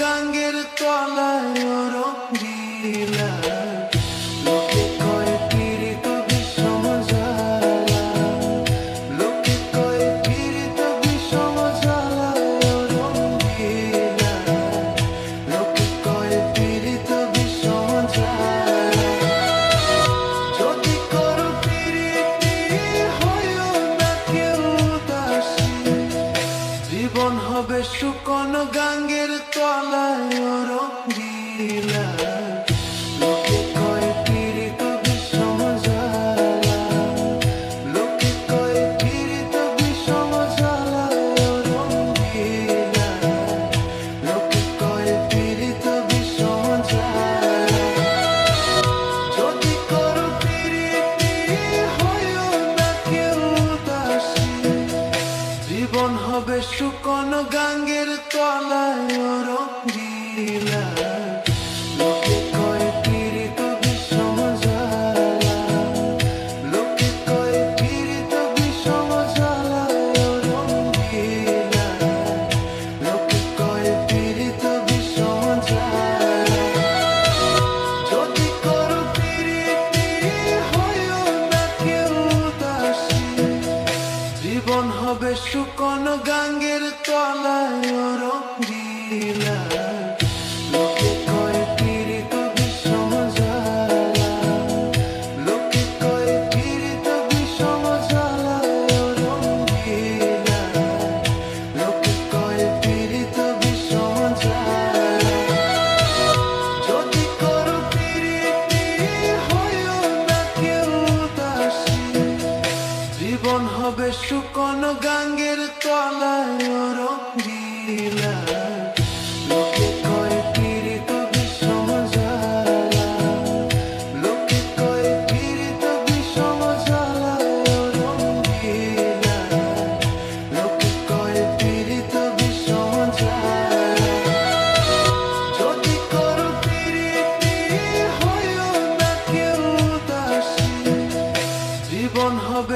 গঙ্গের তলায় রঙ্গিলা। জীবন হবে শুকনো গাঙ্গের তলায় রঙ্গিলা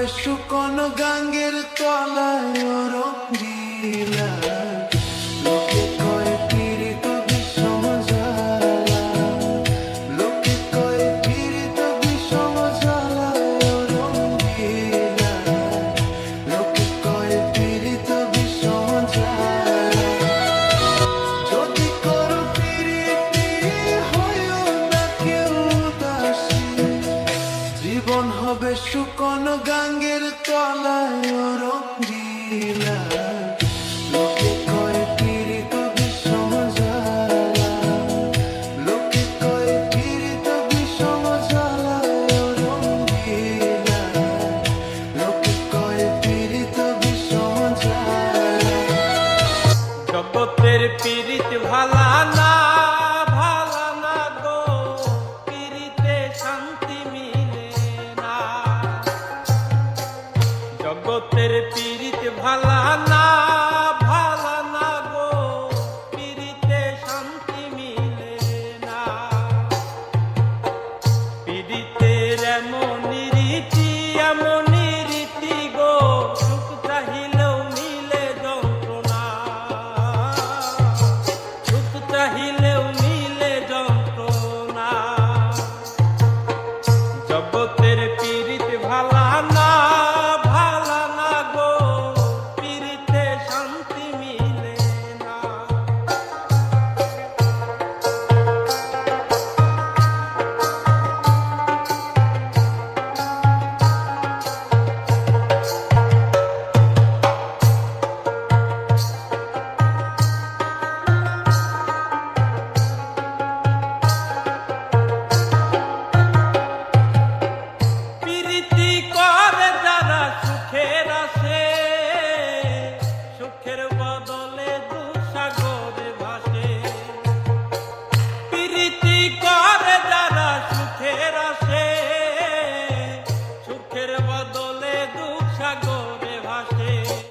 জীবন কোন গাঙ্গের তলায় রঙ্গিলা। জগতের পীড়িত ভালা